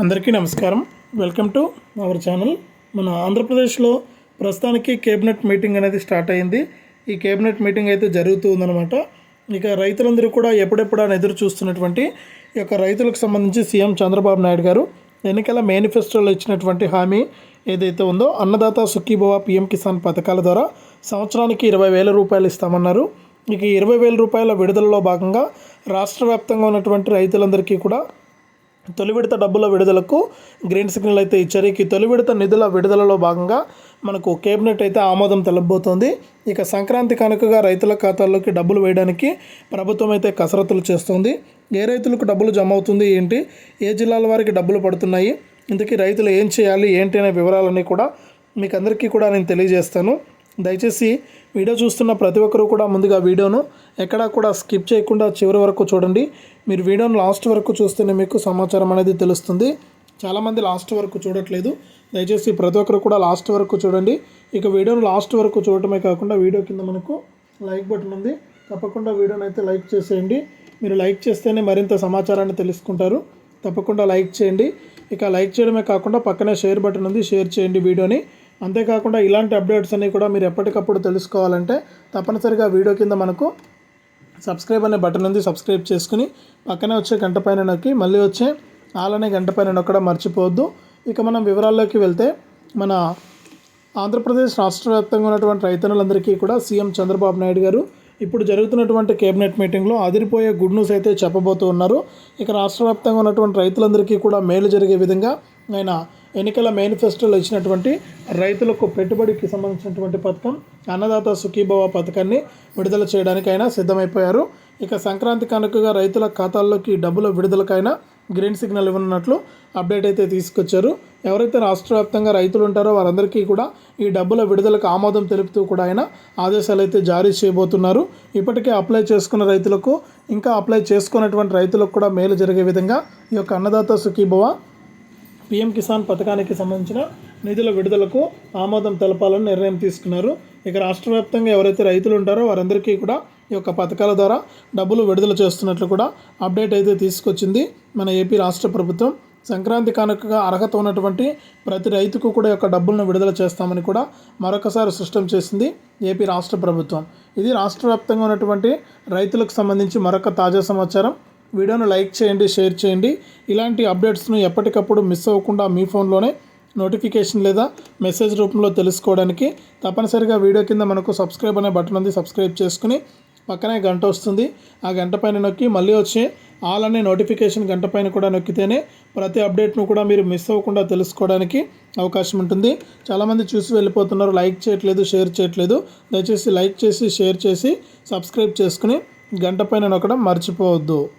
అందరికీ నమస్కారం. Welcome to our channel మన ఆంధ్రప్రదేశ్లో ప్రస్తుతానికి కేబినెట్ మీటింగ్ అనేది స్టార్ట్ అయింది. ఈ కేబినెట్ మీటింగ్ అయితే జరుగుతూ ఉందన్నమాట ఇక రైతులందరూ కూడా ఎప్పుడెప్పుడు అని ఎదురు చూస్తున్నటువంటి ఈ యొక్క రైతులకు సంబంధించి సీఎం చంద్రబాబు నాయుడు గారు ఎన్నికల మేనిఫెస్టోలో ఇచ్చినటువంటి హామీ ఏదైతే ఉందో అన్నదాత సుఖీభవ పిఎం కిసాన్ పథకాల ద్వారా సంవత్సరానికి ఇరవై వేల రూపాయలు ఇస్తామన్నారు. ఇక ఇరవై వేల రూపాయల విడుదలలో భాగంగా రాష్ట్ర వ్యాప్తంగా ఉన్నటువంటి రైతులందరికీ కూడా తొలి విడత డబ్బుల విడుదలకు గ్రీన్ సిగ్నల్ అయితే ఇచ్చారు. ఈ తొలి విడత నిధుల విడుదలలో భాగంగా మనకు కేబినెట్ అయితే ఆమోదం తెలపబోతోంది ఇక సంక్రాంతి కనుకగా రైతుల ఖాతాల్లోకి డబ్బులు వేయడానికి ప్రభుత్వం అయితే కసరత్తులు చేస్తుంది. ఏ రైతులకు డబ్బులు జమ అవుతుంది ఏంటి? ఏ జిల్లాల వారికి డబ్బులు పడుతున్నాయి? ఇంతకీ రైతులు ఏం చేయాలి? ఏంటి అనే వివరాలన్నీ కూడా మీకు అందరికీ కూడా నేను తెలియజేస్తాను. దయచేసి వీడియో చూస్తున్న ప్రతి ఒక్కరూ కూడా ముందుగా వీడియోను ఎక్కడా కూడా స్కిప్ చేయకుండా చివరి వరకు చూడండి. మీరు వీడియోను లాస్ట్ వరకు చూస్తేనే మీకు సమాచారం అనేది తెలుస్తుంది. చాలామంది లాస్ట్ వరకు చూడట్లేదు. దయచేసి ప్రతి ఒక్కరు కూడా లాస్ట్ వరకు చూడండి. ఇక వీడియోను లాస్ట్ వరకు చూడటమే కాకుండా వీడియో కింద మనకు లైక్ బటన్ ఉంది. తప్పకుండా వీడియోని అయితే లైక్ చేసేయండి. మీరు లైక్ చేస్తేనే మరింత సమాచారాన్ని తెలుసుకుంటారు. తప్పకుండా లైక్ చేయండి. ఇక లైక్ చేయడమే కాకుండా పక్కనే షేర్ బటన్ ఉంది. షేర్ చేయండి వీడియోని. అంతేకాకుండా ఇలాంటి అప్డేట్స్ అన్నీ కూడా మీరు ఎప్పటికప్పుడు తెలుసుకోవాలంటే తప్పనిసరిగా వీడియో కింద మనకు సబ్స్క్రైబ్ అనే బటన్ ఉంది సబ్స్క్రైబ్ చేసుకుని పక్కనే వచ్చే గంట పైన నొక్కి మళ్ళీ వచ్చే ఆలనే గంట పైన నొక్కడం మర్చిపోవద్దు. ఇక మనం వివరాల్లోకి వెళ్తే మన ఆంధ్రప్రదేశ్ రాష్ట్ర వ్యాప్తంగా ఉన్నటువంటి రైతన్నులందరికీ కూడా సీఎం చంద్రబాబు నాయుడు గారు ఇప్పుడు జరుగుతున్నటువంటి కేబినెట్ మీటింగ్లో అదిరిపోయే గుడ్ న్యూస్ అయితే చెప్పబోతూ ఉన్నారు. ఇక రాష్ట్ర వ్యాప్తంగా ఉన్నటువంటి రైతులందరికీ కూడా మేలు జరిగే విధంగా ఆయన ఎన్నికల మేనిఫెస్టోలో ఇచ్చినటువంటి రైతులకు పెట్టుబడికి సంబంధించినటువంటి పథకం అన్నదాత సుఖీభవ పథకాన్ని విడుదల చేయడానికి ఆయన సిద్ధమైపోయారు. ఇక సంక్రాంతి కనుకగా రైతుల ఖాతాల్లోకి డబ్బుల విడుదలకైనా గ్రీన్ సిగ్నల్ ఇవ్వనున్నట్లు అప్డేట్ అయితే తీసుకొచ్చారు. ఎవరైతే రాష్ట్ర వ్యాప్తంగా రైతులు ఉంటారో వారందరికీ కూడా ఈ డబ్బుల విడుదలకు ఆమోదం తెలుపుతూ కూడా ఆయన ఆదేశాలు అయితే జారీ చేయబోతున్నారు. ఇప్పటికే అప్లై చేసుకున్న రైతులకు ఇంకా అప్లై చేసుకున్నటువంటి రైతులకు కూడా మేలు జరిగే విధంగా ఈ యొక్క అన్నదాత సుఖీభవ పీఎం కిసాన్ పథకానికి సంబంధించిన నిధుల విడుదలకు ఆమోదం తెలపాలని నిర్ణయం తీసుకున్నారు. ఇక రాష్ట్ర వ్యాప్తంగా ఎవరైతే రైతులు ఉంటారో వారందరికీ కూడా ఈ యొక్క పథకాల ద్వారా డబ్బులు విడుదల చేస్తున్నట్లు కూడా అప్డేట్ అయితే తీసుకొచ్చింది మన ఏపీ రాష్ట్ర ప్రభుత్వం. సంక్రాంతి కానుకగా అర్హత ఉన్నటువంటి ప్రతి రైతుకు కూడా యొక్క డబ్బులను విడుదల చేస్తామని కూడా మరొకసారి స్పష్టం చేసింది ఏపీ రాష్ట్ర ప్రభుత్వం. ఇది రాష్ట్ర వ్యాప్తంగా ఉన్నటువంటి రైతులకు సంబంధించి మరొక తాజా సమాచారం. వీడియోను లైక్ చేయండి షేర్ చేయండి. ఇలాంటి అప్డేట్స్ను ఎప్పటికప్పుడు మిస్ అవ్వకుండా మీ ఫోన్లోనే నోటిఫికేషన్ లేదా మెసేజ్ రూపంలో తెలుసుకోవడానికి తప్పనిసరిగా వీడియో కింద మనకు సబ్స్క్రైబ్ అనే బటన్ ఉంది సబ్స్క్రైబ్ చేసుకుని పక్కనే గంట వస్తుంది. ఆ గంట పైన నొక్కి మళ్ళీ వచ్చే ఆల్ అనే నోటిఫికేషన్ గంట పైన కూడా నొక్కితేనే ప్రతి అప్డేట్ను కూడా మీరు మిస్ అవ్వకుండా తెలుసుకోవడానికి అవకాశం ఉంటుంది. చాలామంది చూసి వెళ్ళిపోతున్నారు. లైక్ చేయట్లేదు షేర్ చేయట్లేదు. దయచేసి లైక్ చేసి షేర్ చేసి సబ్స్క్రైబ్ చేసుకుని గంట పైన నొక్కడం మర్చిపోవద్దు.